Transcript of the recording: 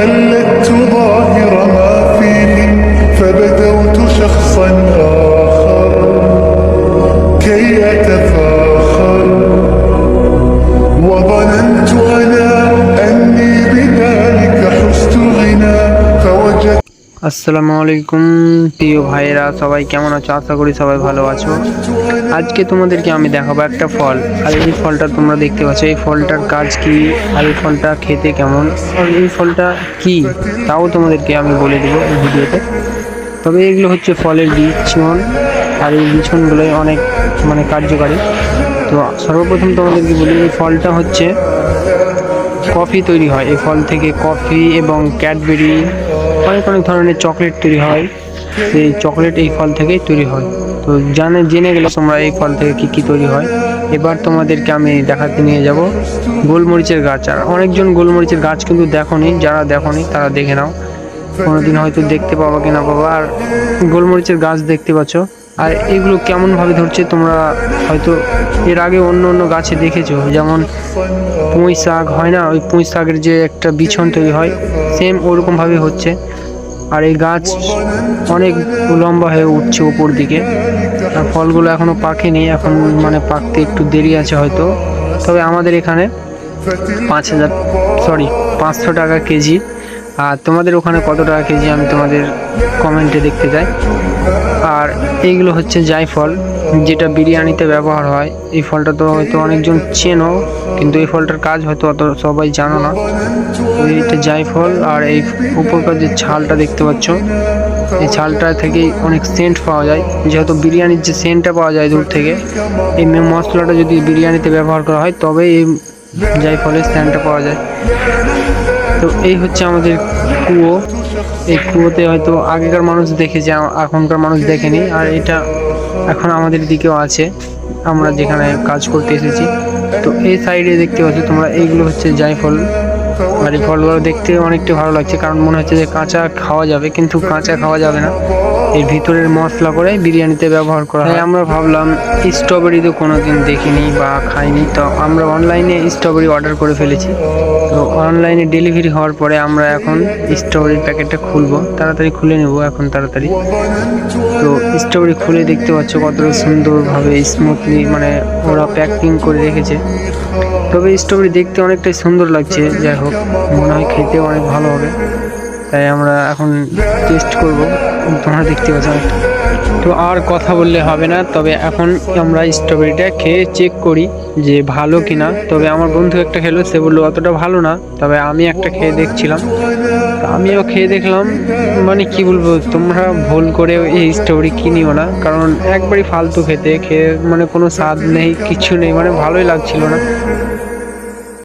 قلدت ظاهر ما فيه فبدوت شخصا آخر. كي أتفاخر وظننت আসসালামু আলাইকুম, প্রিয় ভাইয়েরা, সবাই কেমন আছো? আশা করি সবাই ভালো আছো। আজকে তোমাদেরকে আমি দেখাবো একটা ফল। আর এই ফলটা তোমরা দেখতে পাচ্ছ, এই ফলটার কাজ কি আর এই ফলটা খেতে কেমন? আর এই ফলটা কি? তাও তোমাদেরকে আমি বলে দেবো এই ভিডিওতে। তবে এগুলো হচ্ছে ফলের বিছন আর এই বিছনগুলো অনেক মানে কার্যকারী। তো সর্বপ্রথম তোমাদেরকে বলি, এই ফলটা হচ্ছে কফি তৈরি হয়। এই ফল থেকে কফি এবং ক্যাডবেরি অনেক অনেক ধরনের চকলেট তৈরি হয়। সেই চকলেট এই ফল থেকেই তৈরি হয়। তো জানে, জেনে গেলে তোমরা এই ফল থেকে কী কী তৈরি হয়। এবার তোমাদেরকে আমি দেখাতে নিয়ে যাব। গোলমরিচের গাছ। আর অনেকজন গোলমরিচের গাছ কিন্তু দেখোনি, যারা দেখোনি তারা দেখে নাও। কোনোদিন হয়তো দেখতে পাবো কিনা পাবা আর গোলমরিচের গাছ দেখতে পাচ্ছ। আর এগুলো কেমনভাবে ধরছে তোমরা হয়তো এর আগে অন্য অন্য গাছে দেখেছ, যেমন পুঁই শাক হয় না? ওই পুঁই শাকের যে একটা বিছন তৈরি হয় সেম ওরকমভাবে হচ্ছে। আর এই গাছ অনেক লম্বা হয়ে উঠছে ওপর দিকে। আর ফলগুলো এখনও পাকেনি, এখন মানে পাকতে একটু দেরি আছে হয়তো। তবে আমাদের এখানে পাঁচ হাজার সরি পাঁচশো টাকা কেজি আর তোমাদের ওখানে কত টাকা কেজি আমি তোমাদের কমেন্টে দেখতে চাই। আর এইগুলো হচ্ছে জায়ফল, যেটা বিরিয়ানিতে ব্যবহার হয়। এই ফলটা তো হয়তো অনেকজন চেনো, কিন্তু এই ফলটার কাজ হয়তো অত সবাই জানো না। এইটা জায়ফল, আর এই উপরকার যে ছালটা দেখতে পাচ্ছ, এই ছালটা থেকেই অনেক সেন্ট পাওয়া যায়। যেহেতু বিরিয়ানির যে সেন্টটা পাওয়া যায় দূর থেকে, এই মশলাটা যদি বিরিয়ানিতে ব্যবহার করা হয় তবে এই জায়ফলের সেন্টটা পাওয়া যায়। তো এই হচ্ছে আমাদের কুয়ো। এই কুয়োতে হয়তো আগেকার মানুষ দেখে যে এখনকার মানুষ দেখেনি। আর এটা এখন আমাদের দিকেও আছে। আমরা যেখানে কাজ করতে এসেছি। তো এই সাইডে দেখতে পাচ্ছ তোমরা, এইগুলো হচ্ছে জায়ফল আর এই ফলগুলো দেখতে অনেকটা ভালো লাগছে। কারণ মনে হচ্ছে যে কাঁচা খাওয়া যাবে, কিন্তু কাঁচা খাওয়া যাবে না। এর ভিতরের মশলা করে বিরিয়ানিতে ব্যবহার করা হয়। আমরা ভাবলাম স্ট্রবেরি তো কোনোদিন দেখিনি বা খাইনি, তো আমরা অনলাইনে স্ট্রবেরি অর্ডার করে ফেলেছি। তো অনলাইনে ডেলিভারি হওয়ার পরে আমরা এখন স্ট্রবেরির প্যাকেটটা খুলবো। তাড়াতাড়ি খুলে নেব, এখন তাড়াতাড়ি। তো স্ট্রবেরি খুলে দেখতে পাচ্ছ কতটা সুন্দরভাবে স্মুথলি মানে ওরা প্যাকিং করে রেখেছে। তবে স্ট্রবেরি দেখতে অনেকটাই সুন্দর লাগছে, যাই হোক, মনে হয় খেতেও অনেক ভালো হবে। তাই আমরা এখন টেস্ট করব। তোমরা দেখতে পাচ্ছ তো আর কথা বললে হবে না, তবে এখন আমরা স্ট্রবেরিটা খেয়ে চেক করি যে ভালো কিনা। তবে আমার বন্ধু একটা খেলো, সে বলল, অতটা ভালো না। তবে আমি একটা খেয়ে দেখছিলাম। আমিও খেয়ে দেখলাম মানে কি বলব, তোমরা ভুল করে এই স্ট্রবেরি কিনিও না? কারণ একবারই ফালতু খেতে, খেয়ে মানে কোনো স্বাদ নেই, কিছু নেই মানে ভালোই লাগছিল না।